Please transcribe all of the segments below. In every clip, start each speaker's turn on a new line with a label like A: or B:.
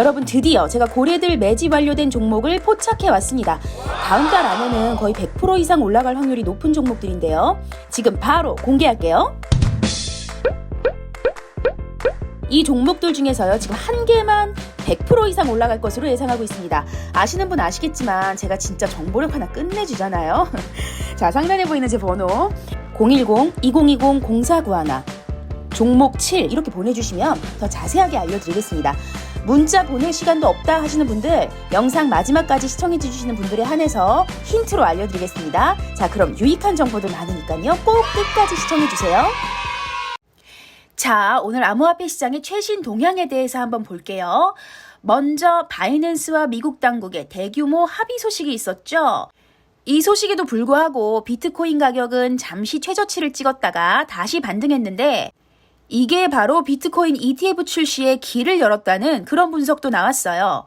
A: 여러분 드디어 제가 고래들 매집 완료된 종목을 포착해 왔습니다. 다음 달 안에는 거의 100% 이상 올라갈 확률이 높은 종목들인데요. 지금 바로 공개할게요. 이 종목들 중에서요, 지금 한 개만 100% 이상 올라갈 것으로 예상하고 있습니다. 아시는 분 아시겠지만 제가 진짜 정보력 하나 끝내주잖아요. 자, 상단에 보이는 제 번호 010-2020-0491 종목 7 이렇게 보내주시면 더 자세하게 알려드리겠습니다. 문자 보낼 시간도 없다 하시는 분들 영상 마지막까지 시청해 주시는 분들에 한해서 힌트로 알려드리겠습니다. 자 그럼 유익한 정보들 많으니까요. 꼭 끝까지 시청해 주세요. 자 오늘 암호화폐 시장의 최신 동향에 대해서 한번 볼게요. 먼저 바이낸스와 미국 당국의 대규모 합의 소식이 있었죠. 이 소식에도 불구하고 비트코인 가격은 잠시 최저치를 찍었다가 다시 반등했는데 이게 바로 비트코인 ETF 출시에 길을 열었다는 그런 분석도 나왔어요.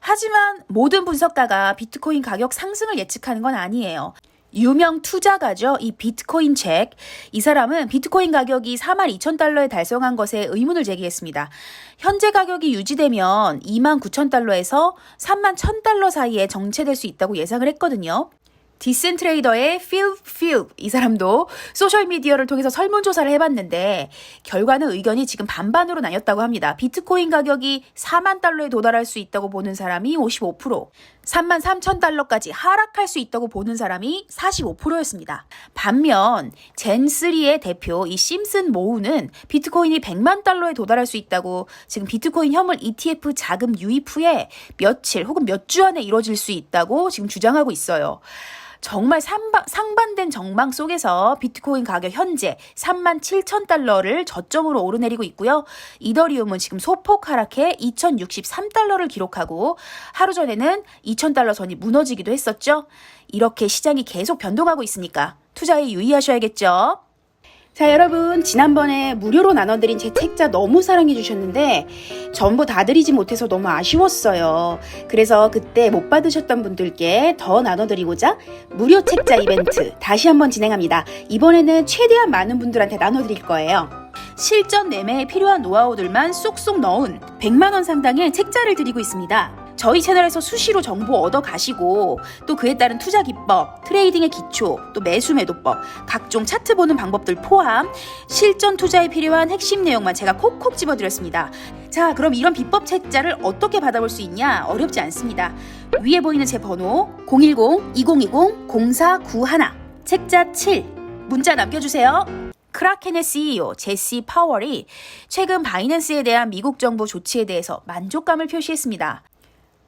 A: 하지만 모든 분석가가 비트코인 가격 상승을 예측하는 건 아니에요. 유명 투자가죠. 이 비트코인 책. 이 사람은 비트코인 가격이 4만 2천 달러에 달성한 것에 의문을 제기했습니다. 현재 가격이 유지되면 2만 9천 달러에서 3만 1천 달러 사이에 정체될 수 있다고 예상을 했거든요. 디센트레이더의 필 필 이 사람도 소셜 미디어를 통해서 설문조사를 해봤는데 결과는 의견이 지금 반반으로 나뉘었다고 합니다. 비트코인 가격이 4만 달러에 도달할 수 있다고 보는 사람이 55%, 3만 3천 달러까지 하락할 수 있다고 보는 사람이 45%였습니다. 반면 젠3의 대표 이 심슨 모우는 비트코인이 100만 달러에 도달할 수 있다고 지금 비트코인 현물 ETF 자금 유입 후에 며칠 혹은 몇 주 안에 이루어질 수 있다고 지금 주장하고 있어요. 정말 상반, 상반된 전망 속에서 비트코인 가격 현재 3만 7천 달러를 저점으로 오르내리고 있고요. 이더리움은 지금 소폭 하락해 2,063달러를 기록하고 하루 전에는 2천 달러 선이 무너지기도 했었죠. 이렇게 시장이 계속 변동하고 있으니까 투자에 유의하셔야겠죠. 자, 여러분, 지난번에 무료로 나눠드린 제 책자 너무 사랑해주셨는데, 전부 다 드리지 못해서 너무 아쉬웠어요. 그래서 그때 못 받으셨던 분들께 더 나눠드리고자 무료 책자 이벤트 다시 한번 진행합니다. 이번에는 최대한 많은 분들한테 나눠드릴 거예요. 실전 매매에 필요한 노하우들만 쏙쏙 넣은 100만원 상당의 책자를 드리고 있습니다. 저희 채널에서 수시로 정보 얻어 가시고 또 그에 따른 투자 기법, 트레이딩의 기초, 또 매수 매도법, 각종 차트 보는 방법들 포함 실전 투자에 필요한 핵심 내용만 제가 콕콕 집어 드렸습니다. 자, 그럼 이런 비법 책자를 어떻게 받아볼 수 있냐? 어렵지 않습니다. 위에 보이는 제 번호 010-2020-0491 책자 7 문자 남겨주세요. 크라켄의 CEO 제시 파월이 최근 바이낸스에 대한 미국 정부 조치에 대해서 만족감을 표시했습니다.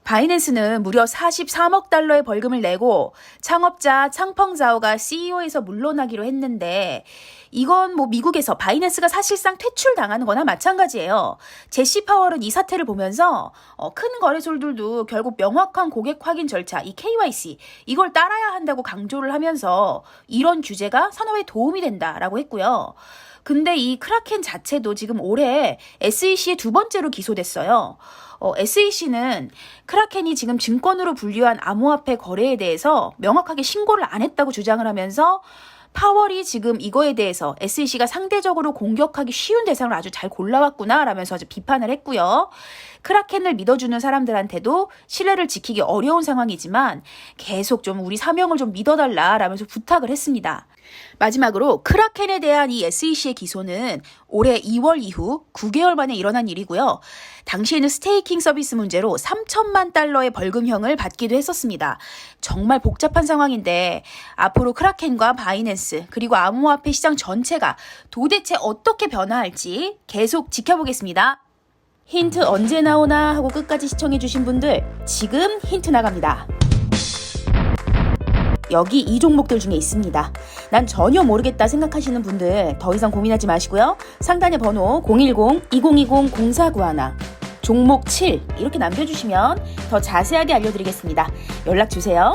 A: 바이낸스는 무려 43억 달러의 벌금을 내고 창업자 창펑자오가 CEO에서 물러나기로 했는데 이건 뭐 미국에서 바이낸스가 사실상 퇴출당하는 거나 마찬가지예요. 제시 파월은 이 사태를 보면서 어, 큰 거래소들도 결국 명확한 고객 확인 절차, 이 KYC 이걸 따라야 한다고 강조를 하면서 이런 규제가 산업에 도움이 된다라고 했고요. 근데 이 크라켄 자체도 지금 올해 SEC에 두 번째로 기소됐어요. 어, SEC는 크라켄이 지금 증권으로 분류한 암호화폐 거래에 대해서 명확하게 신고를 안 했다고 주장을 하면서 파월이 지금 이거에 대해서 SEC가 상대적으로 공격하기 쉬운 대상을 아주 잘 골라왔구나 라면서 아주 비판을 했고요. 크라켄을 믿어주는 사람들한테도 신뢰를 지키기 어려운 상황이지만 계속 좀 우리 사명을 좀 믿어달라 라면서 부탁을 했습니다. 마지막으로 크라켄에 대한 이 SEC의 기소는 올해 2월 이후 9개월 만에 일어난 일이고요. 당시에는 스테이킹 서비스 문제로 3천만 달러의 벌금형을 받기도 했었습니다. 정말 복잡한 상황인데 앞으로 크라켄과 바이낸스 그리고 암호화폐 시장 전체가 도대체 어떻게 변화할지 계속 지켜보겠습니다. 힌트 언제 나오나 하고 끝까지 시청해주신 분들 지금 힌트 나갑니다. 여기 이 종목들 중에 있습니다. 난 전혀 모르겠다 생각하시는 분들 더 이상 고민하지 마시고요. 상단의 번호 010-2020-0491 종목 7 이렇게 남겨주시면 더 자세하게 알려드리겠습니다. 연락 주세요.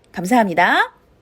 A: 감사합니다.